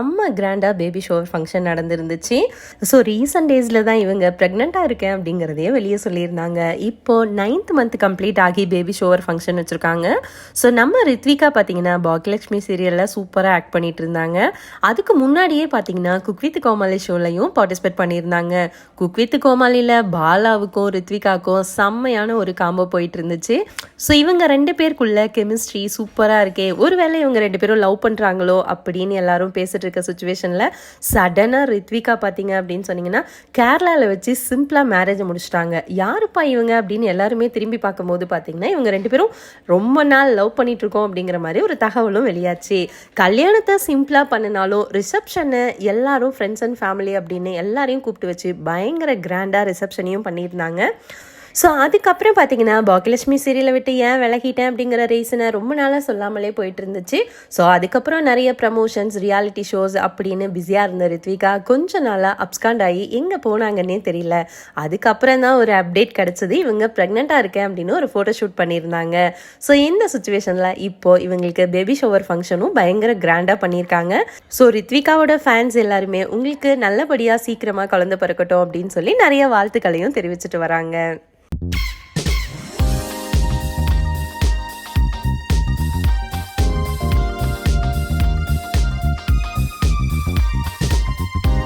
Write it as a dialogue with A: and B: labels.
A: செம்ம கிராண்டாக baby shower function நடந்திருந்துச்சு. ஸோ ரீசன்ட் டேஸில் தான் இவங்க ப்ரெக்னெண்ட்டாக இருக்கேன் அப்படிங்கிறதையே வெளியே சொல்லியிருந்தாங்க. இப்போ நைன்த் மந்த் கம்ப்ளீட் ஆகி பேபி ஷோவர் ஃபங்க்ஷன் வச்சுருக்காங்க. ஸோ நம்ம ரித்விகா பார்த்தீங்கன்னா பாக்யலக்ஷ்மி சீரியலில் சூப்பராக ஆக்ட் பண்ணிட்டு இருந்தாங்க. அதுக்கு முன்னாடியே பார்த்தீங்கன்னா குக் வித் கோமாளி ஷோலையும் பார்ட்டிசிபேட் பண்ணியிருந்தாங்க. குக் வித் கோமாளியில் பாலாவுக்கும் ரித்விகாக்கும் செம்மையான ஒரு காம்போ போயிட்டு இருந்துச்சு. ஸோ இவங்க ரெண்டு பேருக்குள்ள கெமிஸ்ட்ரி சூப்பராக இருக்கே. ஒருவேளை இவங்க ரெண்டு பேரும் லவ் பண்ணுறாங்களோ அப்படின்னு எல்லாரும் பேசிட்டு இருக்க சுச்சுவேஷனில் சடனாக ரித்விகா பார்த்தீங்க அப்படின்னு சொன்னீங்கன்னா கேரளாவில் வச்சு சிம்பிளாக மேரேஜை முடிச்சிட்டாங்க. யாருப்பா இவங்க அப்படின்னு எல்லாருமே திரும்பி பார்க்கும்போது பார்த்தீங்கன்னா இவங்க ரெண்டு பேரும் ரொம்ப நாள் லவ் பண்ணிட்டு இருக்கோம் அப்படிங்கிற மாதிரி ஒரு தகவலும் வெளியாச்சு. கல்யாணத்தை சிம்பிளாக பண்ணினாலும் ரிசப்ஷனு எல்லாரும் ஃப்ரெண்ட்ஸ் அண்ட் ஃபேமிலி அப்படின்னு எல்லாரையும் கூப்பிட்டு வச்சு பயங்கர கிராண்டாக ரிசப்ஷனையும் பண்ணியிருந்தாங்க. ஸோ அதுக்கப்புறம் பார்த்தீங்கன்னா பாக்கியலட்சுமி சீரியலை விட்டு ஏன் விலகிட்டேன் அப்படிங்கிற ரீசனை ரொம்ப நாளாக சொல்லாமலே போயிட்டு இருந்துச்சு. ஸோ அதுக்கப்புறம் நிறைய ப்ரமோஷன்ஸ் ரியாலிட்டி ஷோஸ் அப்படின்னு பிஸியாக இருந்த ரித்விகா கொஞ்ச நாளாக அப்ஸ்காண்ட் ஆகி எங்கே போனாங்கன்னே தெரியல. அதுக்கப்புறம் தான் ஒரு அப்டேட் கிடச்சது. இவங்க ப்ரெக்னெண்ட்டாக இருக்கேன் அப்படின்னு ஒரு ஃபோட்டோ ஷூட் பண்ணியிருந்தாங்க. ஸோ இந்த சுச்சுவேஷனில் இப்போ இவங்களுக்கு பேபி ஷோவர் ஃபங்க்ஷனும் பயங்கர கிராண்டாக பண்ணியிருக்காங்க. ஸோ ரித்விகாவோட ஃபேன்ஸ் எல்லாருமே உங்களுக்கு நல்லபடியாக சீக்கிரமாக குழந்த பிறக்கட்டும் அப்படின்னு சொல்லி நிறைய வாழ்த்துக்களையும் தெரிவிச்சிட்டு வராங்க. you